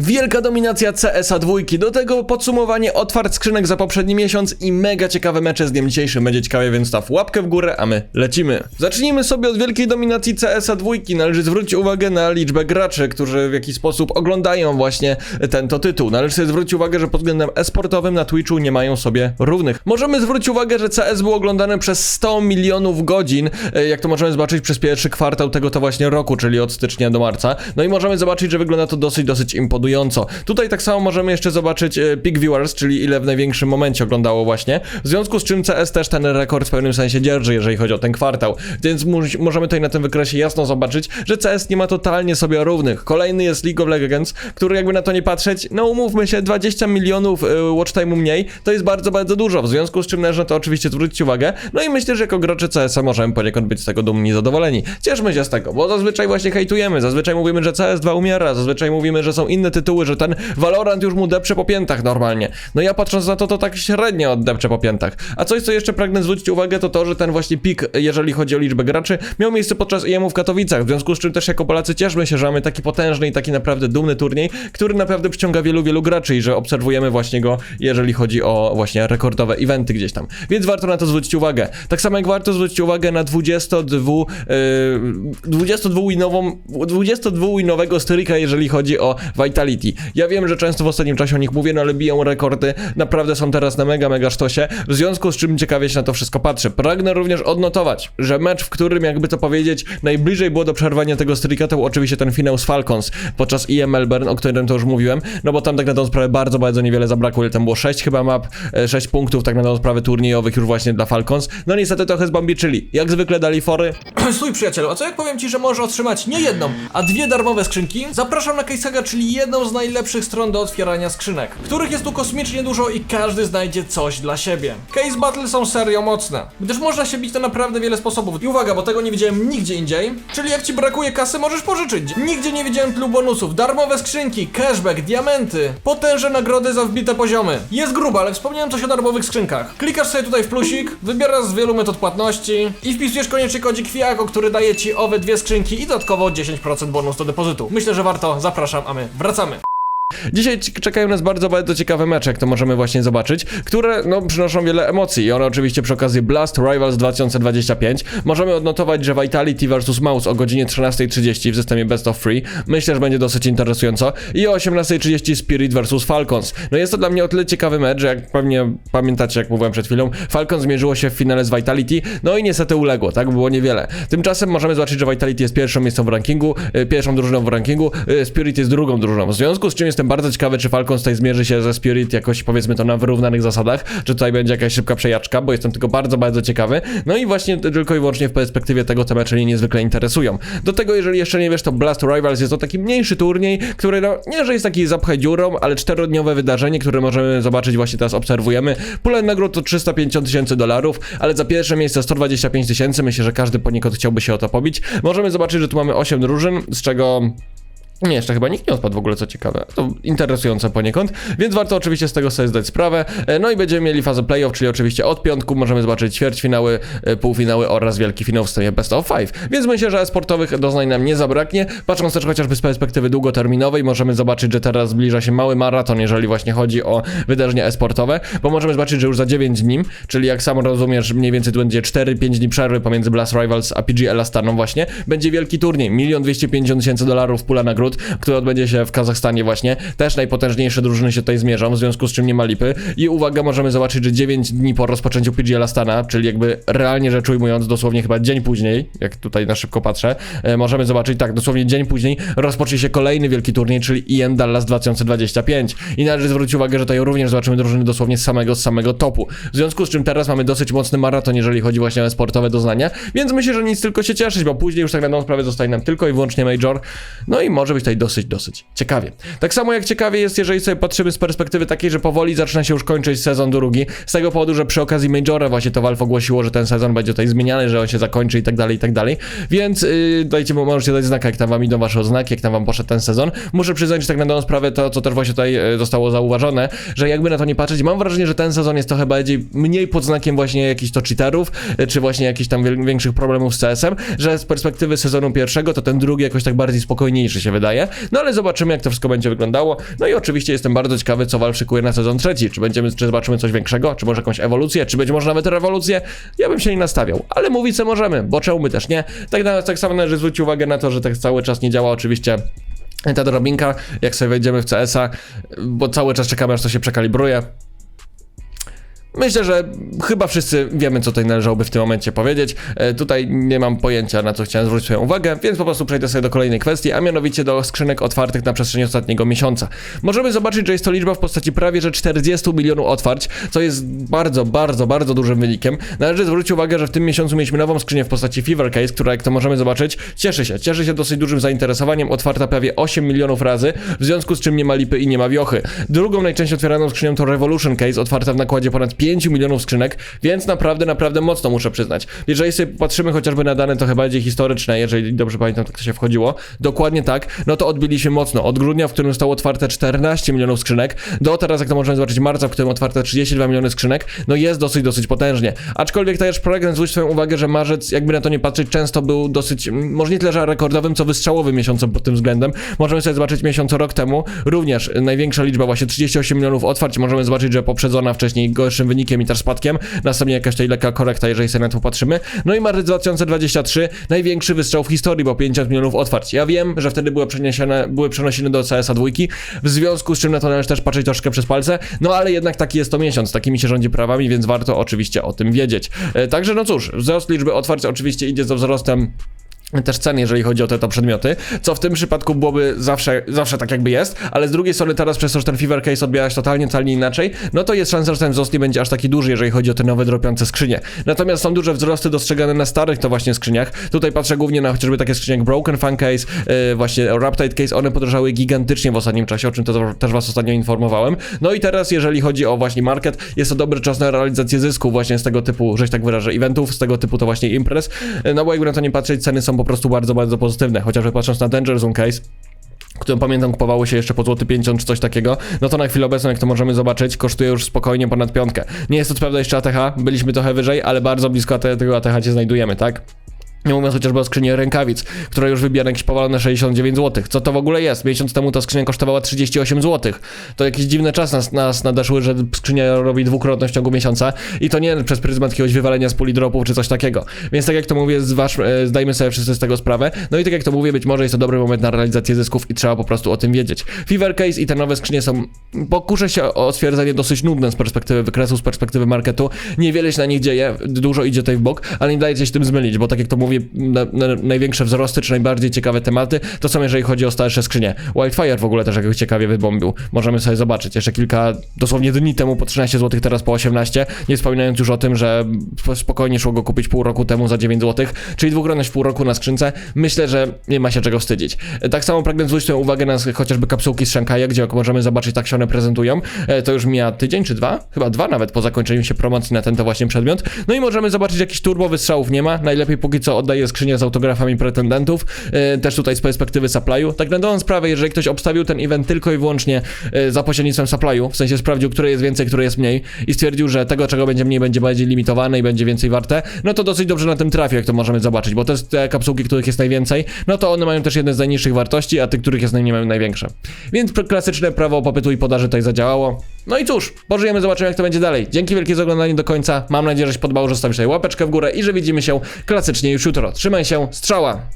Wielka dominacja CSA dwójki, do tego podsumowanie otwart skrzynek za poprzedni miesiąc i mega ciekawe mecze z dniem dzisiejszym. Będzie ciekawie, więc staw łapkę w górę, a my lecimy. Zacznijmy sobie od wielkiej dominacji CSA dwójki. Należy zwrócić uwagę na liczbę graczy, którzy w jakiś sposób oglądają właśnie ten to tytuł. Należy sobie zwrócić uwagę, że pod względem esportowym na Twitchu nie mają sobie równych. Możemy zwrócić uwagę, że CS był oglądany przez 100 milionów godzin, e, jak to możemy zobaczyć przez pierwszy kwartał tego to właśnie roku, czyli od stycznia do marca. No i możemy zobaczyć, że wygląda to dosyć, dosyć imponująco. Tutaj tak samo możemy jeszcze zobaczyć e, peak viewers, czyli ile w największym momencie oglądało właśnie. W związku z czym CS też ten rekord w pewnym sensie dzierży, jeżeli chodzi o ten kwartał. Więc możemy tutaj na tym wykresie jasno zobaczyć, że CS nie ma totalnie sobie równych. Kolejny jest League of Legends, który jakby na to nie patrzeć, no umówmy się, 20 milionów e, watch time'u mniej, to jest bardzo, bardzo dużo. W związku z czym należy na to oczywiście zwrócić uwagę. No i myślę, że jako gracze CS-a możemy poniekąd być z tego dumni i zadowoleni. Cieszmy się z tego, bo zazwyczaj właśnie hejtujemy, zazwyczaj mówimy, że CS2 umiera, zazwyczaj mówimy, że są inne tytuły, że ten Valorant już mu depcze po piętach normalnie. No ja patrząc na to, to tak średnio oddepcze po piętach. A coś, co jeszcze pragnę zwrócić uwagę, to to, że ten właśnie pik, jeżeli chodzi o liczbę graczy, miał miejsce podczas IEM-u w Katowicach, w związku z czym też jako Polacy cieszmy się, że mamy taki potężny i taki naprawdę dumny turniej, który naprawdę przyciąga wielu, wielu graczy i że obserwujemy właśnie go, jeżeli chodzi o właśnie rekordowe eventy gdzieś tam. Więc warto na to zwrócić uwagę. Tak samo jak warto zwrócić uwagę na 22, yy, 22-winową, 22-winowego streaka, jeżeli chodzi o Vitality. Ja wiem, że często w ostatnim czasie o nich mówię, no ale biją rekordy, naprawdę są teraz na mega, mega sztosie, w związku z czym ciekawie się na to wszystko patrzy. Pragnę również odnotować, że mecz, w którym jakby to powiedzieć, najbliżej było do przerwania tego streaka, to był oczywiście ten finał z Falcons podczas EM Melbourne, o którym to już mówiłem, no bo tam tak na tą sprawę bardzo, bardzo niewiele zabrakło, ile tam było 6 chyba map, 6 punktów tak na tą sprawę turniejowych już właśnie dla Falcons. No niestety trochę zbombiczyli. Jak zwykle dali fory, Stój przyjacielu, a co jak powiem ci, że możesz otrzymać nie jedną, a dwie darmowe skrzynki? Zapraszam na Casehaga, czyli jedną z najlepszych stron do otwierania skrzynek, których jest tu kosmicznie dużo i każdy znajdzie coś dla siebie. Case Battle są serio mocne, gdyż można się bić na naprawdę wiele sposobów. I uwaga, bo tego nie widziałem nigdzie indziej, czyli jak ci brakuje kasy, możesz pożyczyć. Nigdzie nie widziałem tylu bonusów, darmowe skrzynki, cashback, diamenty, potężne nagrody za wbite poziomy. Jest grubo, ale wspomniałem coś o darmowych skrzynkach. Klikasz sobie tutaj w plusik, wybierasz z wielu metod płatności i wpisujesz koniecznie kodzik FIAKO, który daje ci owe dwie skrzynki i dodatkowo 10% bonus do depozytu. Myślę, że warto, zapraszam, a my wracamy. самое. Dzisiaj czekają nas bardzo, bardzo ciekawe mecze, jak to możemy właśnie zobaczyć, które no, przynoszą wiele emocji i one oczywiście przy okazji Blast Rivals 2025. Możemy odnotować, że Vitality vs Mouse o godzinie 13.30 w systemie Best of Free. Myślę, że będzie dosyć interesująco. I o 18.30 Spirit vs Falcons. No jest to dla mnie o tyle ciekawy mecz, że jak pewnie pamiętacie, jak mówiłem przed chwilą, Falcons zmierzyło się w finale z Vitality, no i niestety uległo, tak? Było niewiele. Tymczasem możemy zobaczyć, że Vitality jest pierwszą miejscą w rankingu, y, pierwszą drużyną w rankingu, y, Spirit jest drugą drużyną. W związku z czym jestem bardzo ciekawy, czy Falcons tutaj zmierzy się ze Spirit jakoś, powiedzmy to na wyrównanych zasadach, czy tutaj będzie jakaś szybka przejaczka, bo jestem tylko bardzo, bardzo ciekawy. No i właśnie tylko i wyłącznie w perspektywie tego te mecze mnie niezwykle interesują. Do tego, jeżeli jeszcze nie wiesz, to Blast Rivals jest to taki mniejszy turniej, który no, nie, że jest taki zapchaj dziurą, ale czterodniowe wydarzenie, które możemy zobaczyć właśnie teraz obserwujemy. Pula nagród to 350 tysięcy dolarów, ale za pierwsze miejsce 125 tysięcy, myślę, że każdy poniekąd chciałby się o to pobić. Możemy zobaczyć, że tu mamy 8 drużyn, z czego nie, jeszcze chyba nikt nie odpadł w ogóle, co ciekawe. To interesujące poniekąd, więc warto oczywiście z tego sobie zdać sprawę. E, No i będziemy mieli fazę playoff, czyli oczywiście od piątku możemy zobaczyć ćwierćfinały, e, półfinały oraz wielki finał w systemie Best of Five. Więc myślę, że sportowych doznań nam nie zabraknie. Patrząc też chociażby z perspektywy długoterminowej, możemy zobaczyć, że teraz zbliża się mały maraton, jeżeli właśnie chodzi o wydarzenia e-sportowe, bo możemy zobaczyć, że już za 9 dni, czyli jak sam rozumiesz, mniej więcej tu będzie 4-5 dni przerwy pomiędzy Blast Rivals a PG Elastaną właśnie, będzie wielki turniej, 1 250 tysięcy dolarów pula nagród, który odbędzie się w Kazachstanie właśnie. Też najpotężniejsze drużyny się tutaj zmierzą, w związku z czym nie ma lipy. I uwaga, możemy zobaczyć, że 9 dni po rozpoczęciu PG Elastana, czyli jakby realnie rzecz ujmując, dosłownie chyba dzień później, jak tutaj na szybko patrzę, e, możemy zobaczyć, tak, dosłownie dzień później rozpocznie się kolejny wielki turniej, czyli EM Dallas 2025. I należy zwrócić uwagę, że tutaj również zobaczymy drużyny dosłownie z samego, z samego topu. W związku z czym teraz mamy dosyć mocny maraton, jeżeli chodzi właśnie o sportowe doznania, więc myślę, że nic tylko się cieszyć, bo później już tak na sprawę zostaje nam tylko i wyłącznie Major, no i może być tutaj dosyć, dosyć ciekawie. Tak samo jak ciekawie jest, jeżeli sobie patrzymy z perspektywy takiej, że powoli zaczyna się już kończyć sezon drugi, z tego powodu, że przy okazji Majora właśnie to Valve ogłosiło, że ten sezon będzie tutaj zmieniany, że on się zakończy i tak dalej, i tak dalej, więc yy, dajcie, możecie dać znak, jak tam wam idą wasze oznaki, jak tam wam poszedł ten sezon. Muszę przyznać, że tak na dobrą sprawę to, co też właśnie tutaj yy, zostało zauważone, że jakby na to nie patrzeć, mam wrażenie, że ten sezon jest trochę bardziej, mniej pod znakiem właśnie jakichś to cheaterów, yy, czy właśnie jakichś tam większych problemów z CS-em, że z perspektywy sezonu pierwszego, to ten drugi jakoś tak bardziej spokojniejszy się wydaje, sprzedaje, no ale zobaczymy jak to wszystko będzie wyglądało. No i oczywiście jestem bardzo ciekawy, co Valve szykuje na sezon trzeci. Czy będziemy, czy zobaczymy coś większego, czy może jakąś ewolucję, czy być może nawet rewolucję. Ja bym się nie nastawiał, ale mówić co możemy, bo czemu my też nie. Tak, na, tak samo należy zwrócić uwagę na to, że tak cały czas nie działa oczywiście ta drobinka, jak sobie wejdziemy w CS-a, bo cały czas czekamy aż to się przekalibruje. Myślę, że chyba wszyscy wiemy, co tutaj należałoby w tym momencie powiedzieć. E, tutaj nie mam pojęcia, na co chciałem zwrócić swoją uwagę, więc po prostu przejdę sobie do kolejnej kwestii, a mianowicie do skrzynek otwartych na przestrzeni ostatniego miesiąca. Możemy zobaczyć, że jest to liczba w postaci prawie że 40 milionów otwarć, co jest bardzo, bardzo, bardzo dużym wynikiem. Należy zwrócić uwagę, że w tym miesiącu mieliśmy nową skrzynię w postaci Fever Case, która, jak to możemy zobaczyć, cieszy się. Cieszy się dosyć dużym zainteresowaniem, otwarta prawie 8 milionów razy, w związku z czym nie ma lipy i nie ma wiochy. Drugą najczęściej otwieraną skrzynią to Revolution Case, otwarta w nakładzie ponad 5 milionów skrzynek, więc naprawdę, naprawdę mocno muszę przyznać. Jeżeli sobie patrzymy chociażby na dane trochę bardziej historyczne, jeżeli dobrze pamiętam, tak to się wchodziło, dokładnie tak, no to odbiliśmy mocno. Od grudnia, w którym zostało otwarte 14 milionów skrzynek, do teraz, jak to możemy zobaczyć, marca, w którym otwarte 32 miliony skrzynek, no jest dosyć, dosyć potężnie. Aczkolwiek też pragnę zwrócić swoją uwagę, że marzec, jakby na to nie patrzeć, często był dosyć, mm, może nie tyle, że rekordowym, co wystrzałowym miesiącem pod tym względem. Możemy sobie zobaczyć miesiąc rok temu, również największa liczba, właśnie 38 milionów otwarć, możemy zobaczyć, że poprzedzona wcześniej gorszym wynikiem i też spadkiem, następnie jakaś tutaj lekka korekta, jeżeli sobie na to patrzymy. No i marzec 2023, największy wystrzał w historii, bo 50 milionów otwarć. Ja wiem, że wtedy były przeniesione, były przenosiny do CS-a dwójki, w związku z czym na to należy też patrzeć troszkę przez palce, no ale jednak taki jest to miesiąc, takimi się rządzi prawami, więc warto oczywiście o tym wiedzieć. E, Także no cóż, wzrost liczby otwarć oczywiście idzie za wzrostem też cen, jeżeli chodzi o te to przedmioty, co w tym przypadku byłoby zawsze, zawsze tak jakby jest, ale z drugiej strony teraz przez to, że ten Fever Case odbierać totalnie, totalnie inaczej, no to jest szansa, że ten wzrost nie będzie aż taki duży, jeżeli chodzi o te nowe dropiące skrzynie. Natomiast są duże wzrosty dostrzegane na starych to właśnie skrzyniach. Tutaj patrzę głównie na chociażby takie skrzynie jak Broken Fan Case, yy, właśnie Raptide Case, one podrożały gigantycznie w ostatnim czasie, o czym to też was ostatnio informowałem. No i teraz, jeżeli chodzi o właśnie market, jest to dobry czas na realizację zysków właśnie z tego typu, że się tak wyrażę, eventów, z tego typu to właśnie imprez, Yy, no bo jakby na to nie patrzeć, ceny są po prostu bardzo, bardzo pozytywne, chociażby patrząc na Danger Zone Case, którą pamiętam kupowało się jeszcze po złoty 50 czy coś takiego, no to na chwilę obecną, jak to możemy zobaczyć, kosztuje już spokojnie ponad piątkę. Nie jest to prawda jeszcze ATH, byliśmy trochę wyżej, ale bardzo blisko tego ATH się znajdujemy, tak? Nie mówiąc chociażby o skrzyni rękawic, która już wybija na jakieś powalone 69 zł. Co to w ogóle jest? Miesiąc temu ta skrzynia kosztowała 38 zł. To jakiś dziwny czas nas, nas nadeszły, że skrzynia robi dwukrotność w ciągu miesiąca i to nie przez pryzmat jakiegoś wywalenia z puli dropów czy coś takiego. Więc tak jak to mówię, zważ, e, zdajmy sobie wszyscy z tego sprawę. No i tak jak to mówię, być może jest to dobry moment na realizację zysków i trzeba po prostu o tym wiedzieć. Fever Case i te nowe skrzynie są, pokuszę się o stwierdzenie, dosyć nudne z perspektywy wykresu, z perspektywy marketu. Niewiele się na nich dzieje, dużo idzie tutaj w bok, ale nie dajcie się tym zmylić, bo tak jak to mówię, na, na, największe wzrosty, czy najbardziej ciekawe tematy, to są jeżeli chodzi o starsze skrzynie. Wildfire w ogóle też jakoś ciekawie wybombił. Możemy sobie zobaczyć. Jeszcze kilka, dosłownie dni temu po 13 zł, teraz po 18, nie wspominając już o tym, że spokojnie szło go kupić pół roku temu za 9 zł, czyli dwukrotność pół roku na skrzynce. Myślę, że nie ma się czego wstydzić. Tak samo pragnę zwrócić uwagę na chociażby kapsułki z Szankaja, gdzie możemy zobaczyć, tak się one prezentują. E, To już mija tydzień czy dwa? Chyba dwa nawet po zakończeniu się promocji na ten to właśnie przedmiot. No i możemy zobaczyć, jakiś turbo wystrzałów nie ma. Najlepiej póki co oddaje skrzynię z autografami pretendentów. E, Też tutaj z perspektywy supply'u. Tak na dobrą sprawę, jeżeli ktoś obstawił ten event tylko i wyłącznie e, za pośrednictwem supply'u, w sensie sprawdził, które jest więcej, które jest mniej i stwierdził, że tego, czego będzie mniej, będzie bardziej limitowane i będzie więcej warte, no to dosyć dobrze na tym trafi, jak to możemy zobaczyć, bo te, te kapsułki, których jest najwięcej, no to one mają też jedne z najniższych wartości, a tych, których jest najmniej, mają największe. Więc klasyczne prawo popytu i podaży tutaj zadziałało. No i cóż, pożyjemy, zobaczymy jak to będzie dalej. Dzięki wielkie za oglądanie do końca. Mam nadzieję, że się podobało, że zostawisz sobie łapeczkę w górę i że widzimy się klasycznie już jutro. Trzymaj się, strzała!